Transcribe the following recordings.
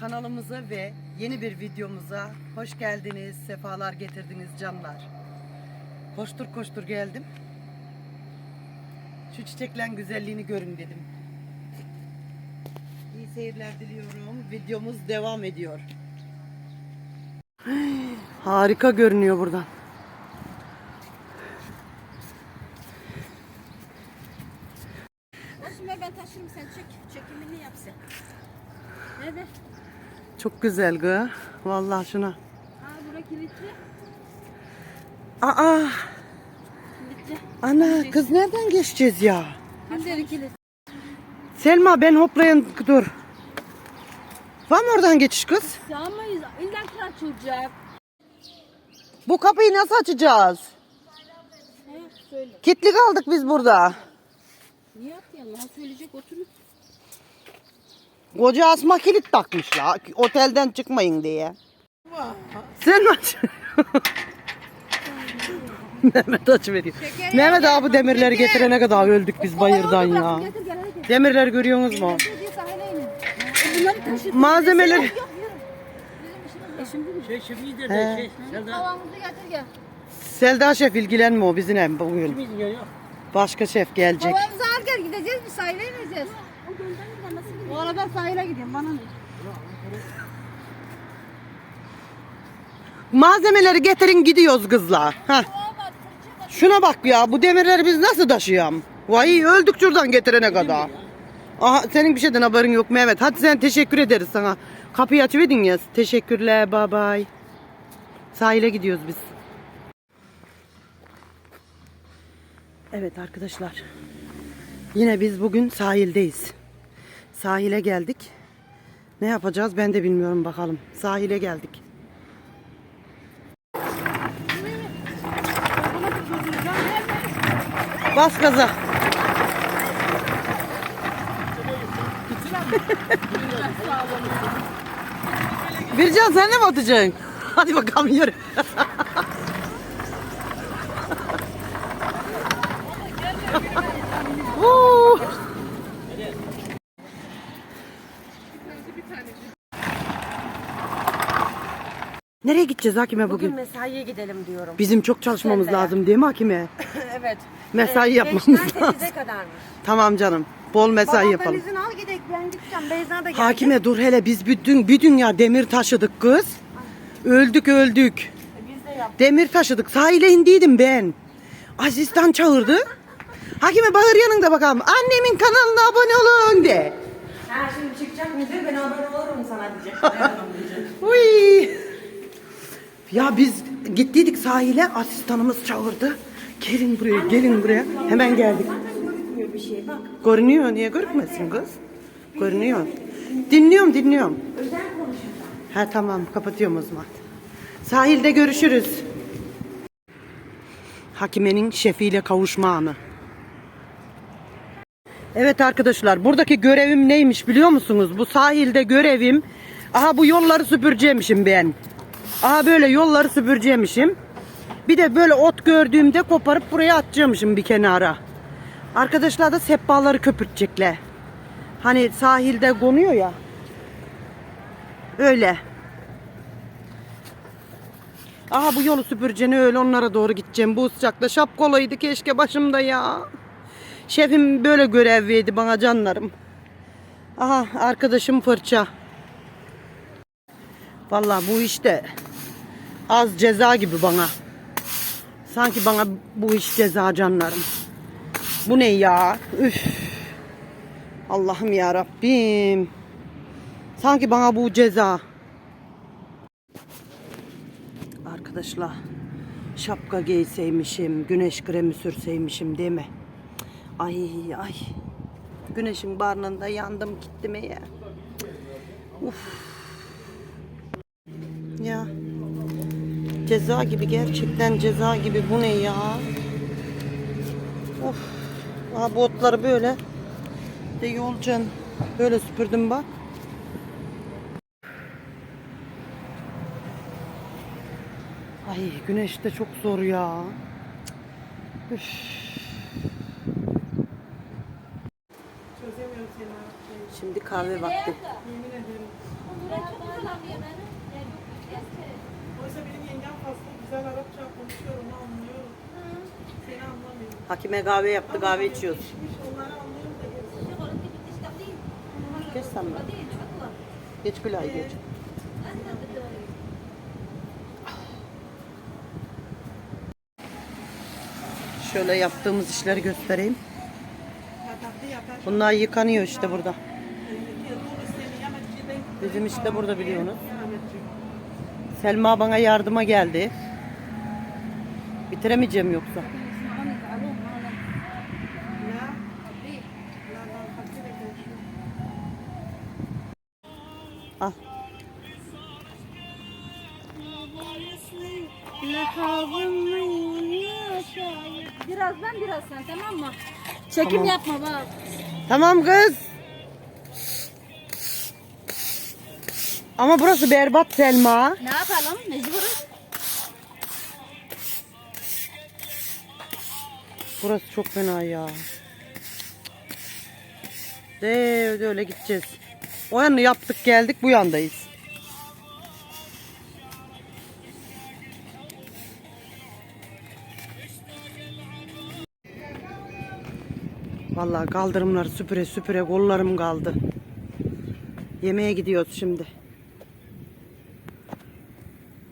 kanalımıza ve yeni bir videomuza hoş geldiniz, sefalar getirdiniz canlar. Koştur koştur geldim. Şu çiçeklerin güzelliğini görün dedim. İyi seyirler diliyorum. Videomuz devam ediyor. Harika görünüyor buradan. Olsun be ben taşırım sen çek. Çekimini yap sen. Nerede? Çok güzel gı. Vallahi şuna. Aa bura kilitli. Aa, Kilitli. ana kız nereden geçeceğiz ya? Kimleri kilit? Selma ben hoplayan dur. Var mı oradan geçiş kız? Sağmayız. İlla ki açılacak. Bu kapıyı nasıl açacağız? He söyle. Kitli kaldık biz burada. Niye atıyorsun? Ha söyleyecek oturun. Koca asma kilit takmışlar. Otelden çıkmayın diye. Sen aç? Mehmet aç veriyor. Mehmet abi bu demirleri getirene kadar öldük biz bayırdan ya. Demirleri görüyorsunuz mu? E, mi? Şey şimdi de He. şey. Sen Havamızı getir gel. Selda şef ilgilenme o bizimle bugün. kimin geliyor? Başka şef gelecek. Al gel gideceğiz bir sahile ineceğiz. O arada sahile gidiyorum bana ne? Malzemeleri getirin gidiyoruz kızla. Heh. Şuna bak ya bu demirleri biz nasıl taşıyalım? Vay öldük şuradan getirene kadar. Aha senin bir şeyden haberin yok Mehmet. Hadi sen teşekkür ederiz sana. Kapıyı açıverdin ya. Teşekkürler bye bye. Sahile gidiyoruz biz. Evet arkadaşlar. Yine biz bugün sahildeyiz. Sahile geldik. Ne yapacağız ben de bilmiyorum bakalım. Sahile geldik. Bas gaza. Bircan sen de mi atacaksın? Hadi bakalım yürü. Gideceğiz Hakime bugün? Bugün mesaiye gidelim diyorum. Bizim çok çalışmamız Sen de. lazım değil mi Hakime? evet. Mesai Ee, yapmamız beşten lazım. sekize kadarmış. Tamam canım. Bol mesai Babamdan yapalım. izin al gidelim. Ben gideceğim. Beyza da geldi. Hakime dur hele biz bütün bir dünya demir taşıdık kız. Öldük öldük. Biz de yap. Demir taşıdık. Sahile indiydim ben. Asistan çağırdı. Hakime bağır yanında bakalım. Annemin kanalına abone olun de. Ha şimdi çıkacak müdür ben abone olurum sana diyecek. diyecek. Uy. Ya biz gittiydik sahile asistanımız çağırdı. Gelin buraya gelin buraya. Hemen geldik. Görünmüyor bir şey bak. Görünüyor niye görünmesin kız? Görünüyor. Dinliyorum dinliyorum. Özel konuşuyor. Ha tamam kapatıyorum o zaman. Sahilde görüşürüz. Hakimenin şefiyle kavuşma anı. Evet arkadaşlar buradaki görevim neymiş biliyor musunuz? Bu sahilde görevim aha bu yolları süpüreceğimişim ben. Aha böyle yolları süpüreceğimişim. Bir de böyle ot gördüğümde koparıp buraya atacakmışım bir kenara. Arkadaşlar da sehpaları köpürtecekler. Hani sahilde konuyor ya. Öyle. Aha bu yolu süpüreceğine öyle onlara doğru gideceğim. Bu sıcakta şapkolaydı keşke başımda ya. Şefim böyle görev verdi bana canlarım. Aha arkadaşım fırça. Vallahi bu işte az ceza gibi bana. Sanki bana bu iş ceza canlarım. Bu ne ya? Üf. Allah'ım ya Rabbim. Sanki bana bu ceza. Arkadaşlar şapka giyseymişim, güneş kremi sürseymişim değil mi? Ay ay. Güneşin barnında yandım gittim ya. Uf. Ya. Ceza gibi gerçekten ceza gibi bu ne ya? Of. Aha bu otları böyle de yolcan böyle süpürdüm bak. Ay güneş de çok zor ya. Üf. Şimdi kahve vakti. Oysa benim yengem fazla güzel Arapça konuşuyor, onu anlıyorum. Seni anlamıyorum. Hakime kahve yaptı kahve içiyoruz. Hiç onları anlıyorum da. Geç sen de. Geç Gülay geç. Şöyle yaptığımız işleri göstereyim. Bunlar yıkanıyor işte burada. İçin Bizim işte burada biliyorsunuz. Selma bana yardıma geldi. Bitiremeyeceğim yoksa. Al. Birazdan biraz sen tamam mı? Çekim Tamam. yapma bak. Tamam kız. Ama burası berbat Selma. Ne yapalım? Mecburuz. Burası çok fena ya. De öyle gideceğiz. O yanını yaptık geldik bu yandayız. Vallahi kaldırımları süpüre süpüre kollarım kaldı. Yemeğe gidiyoruz şimdi.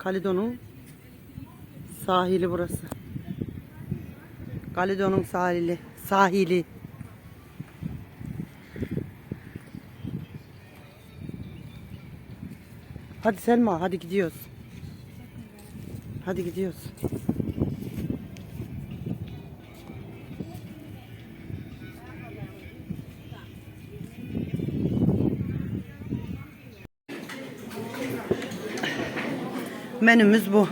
Kalidon'un sahili burası. Kalidon'un sahili. Sahili. Hadi Selma hadi gidiyoruz. Hadi gidiyoruz. Menümüz bu.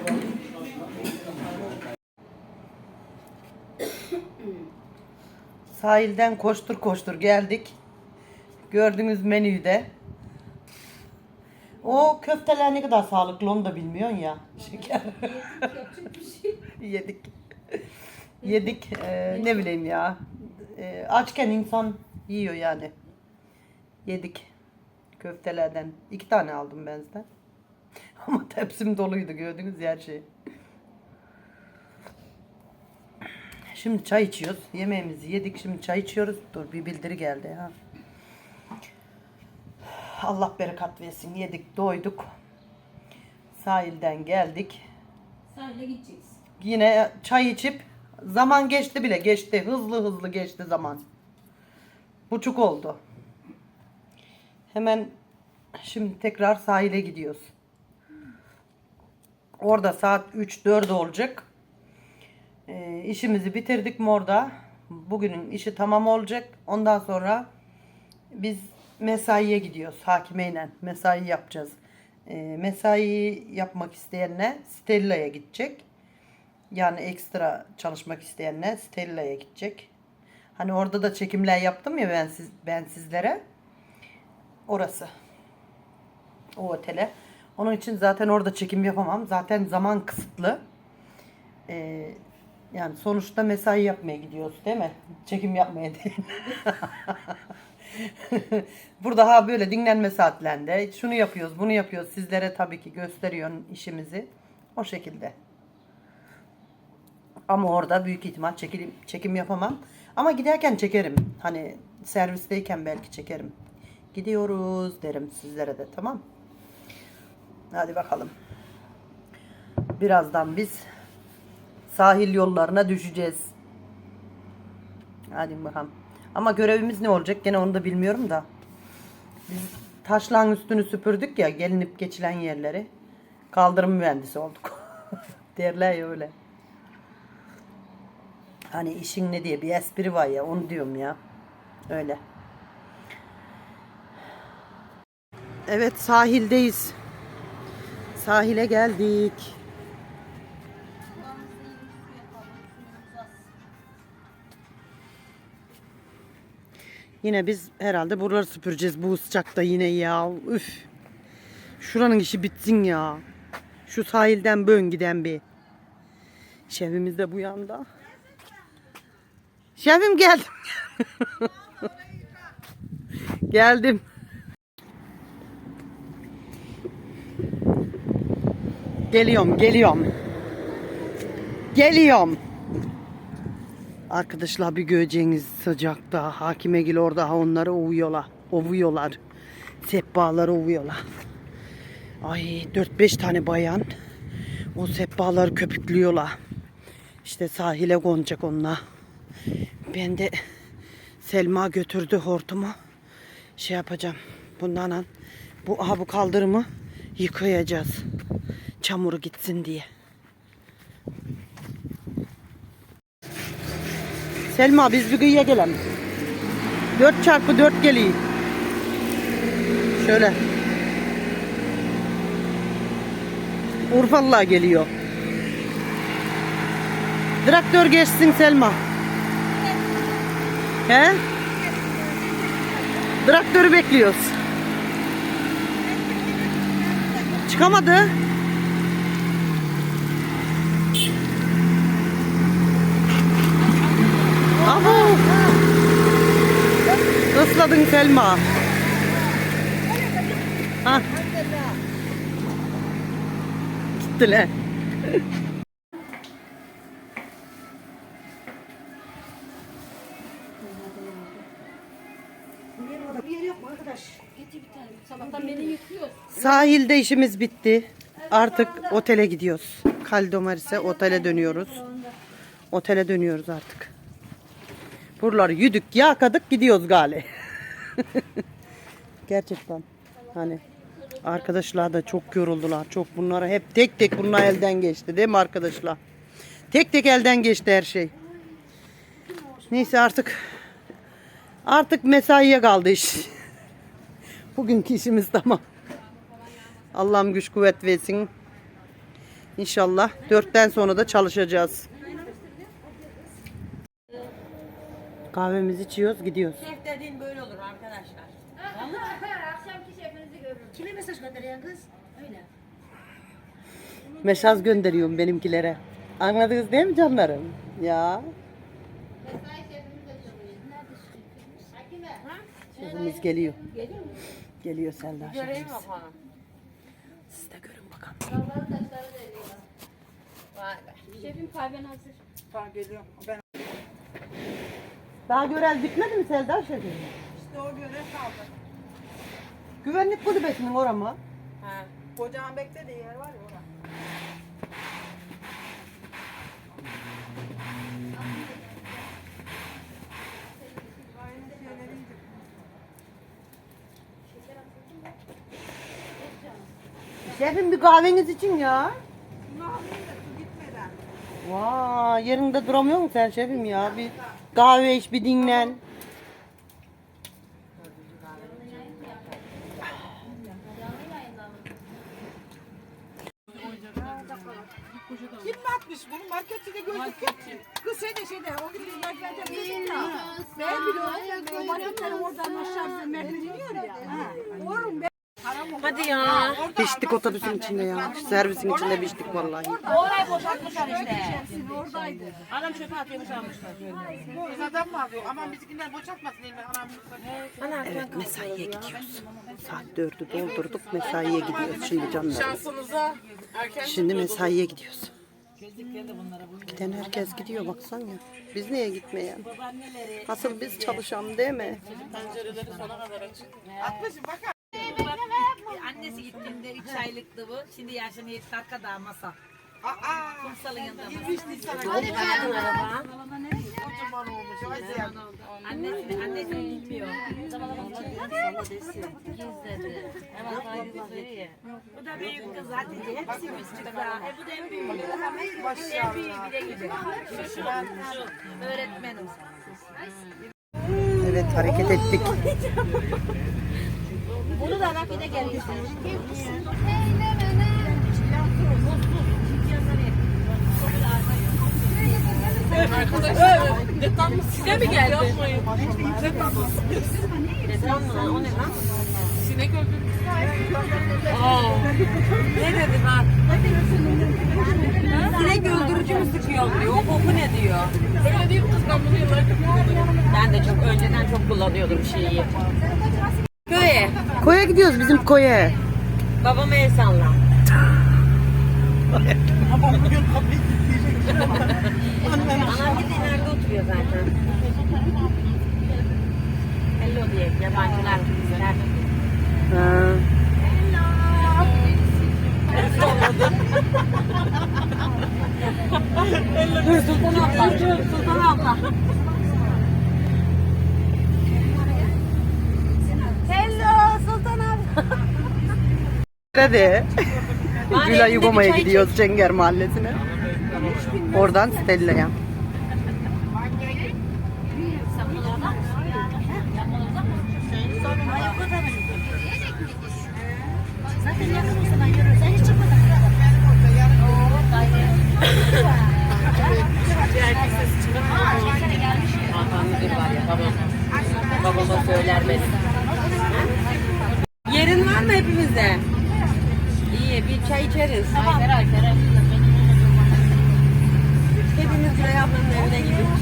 Sahilden koştur koştur geldik. Gördüğünüz menüyü de. O köfteler ne kadar sağlıklı onu da bilmiyorsun ya. Şeker. Yedik. Yedik. Ee, ne bileyim ya. Ee, açken insan yiyor yani. Yedik. Köftelerden. iki tane aldım ben zaten. Ama tepsim doluydu gördünüz her şey. Şimdi çay içiyoruz. Yemeğimizi yedik. Şimdi çay içiyoruz. Dur bir bildiri geldi ha. Allah bereket versin. Yedik, doyduk. Sahilden geldik. Sahile gideceğiz. Yine çay içip zaman geçti bile geçti. Hızlı hızlı geçti zaman. Buçuk oldu. Hemen şimdi tekrar sahile gidiyoruz. Orada saat 3-4 olacak. Ee, işimizi bitirdik mi orada? Bugünün işi tamam olacak. Ondan sonra biz mesaiye gidiyoruz hakimeyle. Mesai yapacağız. Ee, mesai yapmak isteyenler Stella'ya gidecek. Yani ekstra çalışmak isteyenler Stella'ya gidecek. Hani orada da çekimler yaptım ya ben siz ben sizlere. Orası. O otele. Onun için zaten orada çekim yapamam. Zaten zaman kısıtlı. Ee, yani sonuçta mesai yapmaya gidiyoruz değil mi? Çekim yapmaya değil. Burada ha böyle dinlenme saatlerinde şunu yapıyoruz, bunu yapıyoruz. Sizlere tabii ki gösteriyorum işimizi. O şekilde. Ama orada büyük ihtimal çekim, çekim yapamam. Ama giderken çekerim. Hani servisteyken belki çekerim. Gidiyoruz derim sizlere de tamam. Hadi bakalım. Birazdan biz sahil yollarına düşeceğiz. Hadi bakalım. Ama görevimiz ne olacak gene onu da bilmiyorum da. Biz taşlan üstünü süpürdük ya gelinip geçilen yerleri. Kaldırım mühendisi olduk. Derler ya öyle. Hani işin ne diye bir espri var ya onu diyorum ya. Öyle. Evet sahildeyiz. Sahile geldik. Yine biz herhalde buraları süpüreceğiz bu sıcakta yine ya. Üf. Şuranın işi bitsin ya. Şu sahilden bön giden bir. Şefimiz de bu yanda. Şefim geldim. geldim. Geliyorum, geliyorum. Geliyorum. Arkadaşlar bir göreceğiniz sıcakta Hakimegil orada ha onları ovuyorlar. Ovuyorlar. Sehpaları ovuyorlar. Ay 4-5 tane bayan o sehpaları köpüklüyorlar. İşte sahile konacak onlar. Ben de Selma götürdü hortumu. Şey yapacağım. Bundan bu aha bu kaldırımı yıkayacağız. Çamuru gitsin diye. Selma biz bir kıyıya gelelim. 4 çarpı 4 geliyor. Şöyle. Urfalılar geliyor. Traktör geçsin Selma. He? Traktörü bekliyoruz. Çıkamadı. Isladın Selma. Ha. Gittiler. Sahilde işimiz bitti. Artık otele gidiyoruz. Kaldomaris'e otele dönüyoruz. Otele dönüyoruz artık. Buraları yüdük, yakadık gidiyoruz gali. Gerçekten. Hani arkadaşlar da çok yoruldular. Çok bunlara hep tek tek bunlar elden geçti değil mi arkadaşlar? Tek tek elden geçti her şey. Neyse artık artık mesaiye kaldı iş. Bugünkü işimiz tamam. Allah'ım güç kuvvet versin. İnşallah dörtten sonra da çalışacağız. Kahvemizi içiyoruz gidiyoruz. Şef dediğin böyle olur arkadaşlar. Akşamki şefinizi görürüm. Kime mesaj gönderiyorsun kız? Öyle. Mesaj gönderiyorum benimkilere. Anladınız değil mi canlarım? Ya. Mesai şefimiz de çalışıyor. Neredesin? Hakime. Şefimiz geliyor. Geliyor Selda Göreyim şefimiz. bakalım. Siz de görün bakalım. Şefim kahven hazır. Tamam geliyorum. Ben Daha görev bitmedi mi Selda şefim? işte o görev kaldı. Güvenlik kulübesinin ora mı? Ha. Kocağın beklediği yer var ya orada. Şefim bir kahveniz için ya. Vay yerinde duramıyor musun sen şefim ya? Bir kahve iç bir dinlen. Kim atmış bunu? Marketçide gördük yok ki. Kız şeyde şeyde o gün biz dedik ya. Ben biliyorum. O marketlerin oradan aşağısı merdiven iniyor ya. Ha. Hadi ya. Biçtik otobüsün içinde ya. Servisin içinde biçtik vallahi. Orayı boşaltmışlar işte. Oradaydı. Adam çöpe atıyormuş almışlar. Biz adam mı alıyor? Aman bizimkiler boşaltmasın elini anam. Evet mesaiye gidiyoruz. Saat dördü doldurduk mesaiye gidiyoruz şimdi canlar. Şansınıza erken Şimdi mesaiye gidiyoruz. Giden herkes gidiyor baksan ya. Biz niye gitmeye? Asıl biz çalışalım değil mi? pencereleri sona kadar açık. Annesi gittiğinde 3 aylıktı bu. Şimdi yaşını yedi dakika daha masa. Aa, Kumsalın yanında masa. 23 Nisan'a Kocaman araba. kocaman olmuş. Ay sen. Annesini, annesini bilmiyor. Gizledi. Hemen kaygılanıyor. Bu da büyük kız Hatice. Hepsi küçük daha. E bu da en büyüğü. En büyüğü bile gibi. Şu şu. Şu. Öğretmenim. Evet hareket ettik. Bunu da nakide geldi. Size mi geldi? Detam mı? O ne lan? Sinek öldürdük. Ne dedi bak? Sinek öldürücü mü sıkıyor diyor. O koku ne diyor? Öyle değil kız ben bunu yıllardır kullanıyorum. Ben de çok önceden çok kullanıyordum şeyi. Koya gidiyoruz bizim koya. Babama el salla. Ama bugün kapıyı kilitleyecek. Anam bir de nerede oturuyor zaten? Hello diye yabancılar turistler. Ha. Dur Sultan abla, Sultan abla. Hello Sultan abi. Hadi. Bir çay gidiyoruz Cenger Mahallesi'ne. Oradan Stella'ya. Zaten yakın o zaman yürürüz. Sen hiç çıkmadın. Müdür var ya babam. Babama söyler benim. Mı hepimizde? İyi bir çay içeriz. Hepimiz Gülay ablanın evine gidiyoruz.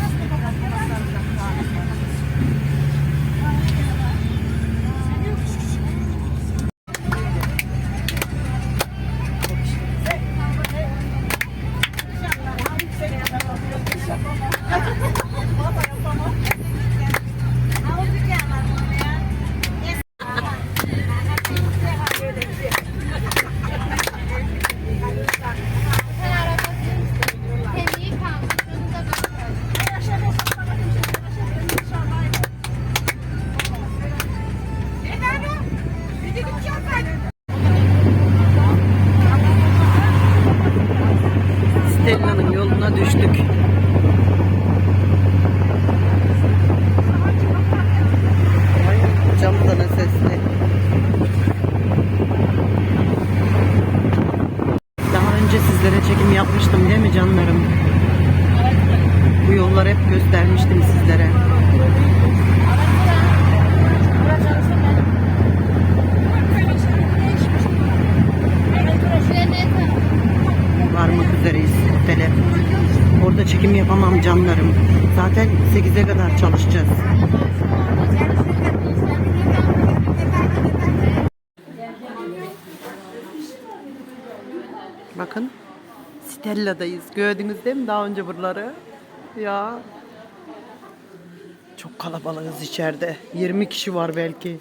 Çekim yapamam canlarım. Zaten 8'e kadar çalışacağız. Bakın Stella'dayız. Gördünüz değil mi daha önce buraları? Ya. Çok kalabalığız içeride. 20 kişi var belki.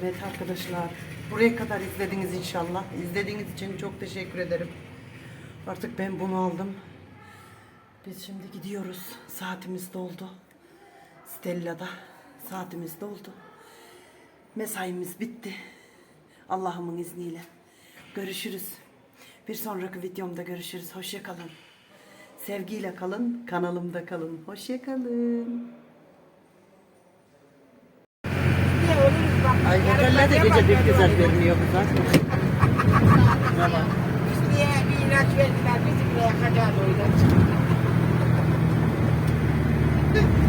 Evet arkadaşlar. Buraya kadar izlediniz inşallah. İzlediğiniz için çok teşekkür ederim. Artık ben bunu aldım. Biz şimdi gidiyoruz. Saatimiz doldu. Stella'da saatimiz doldu. Mesaimiz bitti. Allah'ımın izniyle. Görüşürüz. Bir sonraki videomda görüşürüz. Hoşça kalın. Sevgiyle kalın, kanalımda kalın. Hoşça kalın. Ay oteller de gece bir güzel görünüyor kızlar. Biz niye bir ilaç verdiler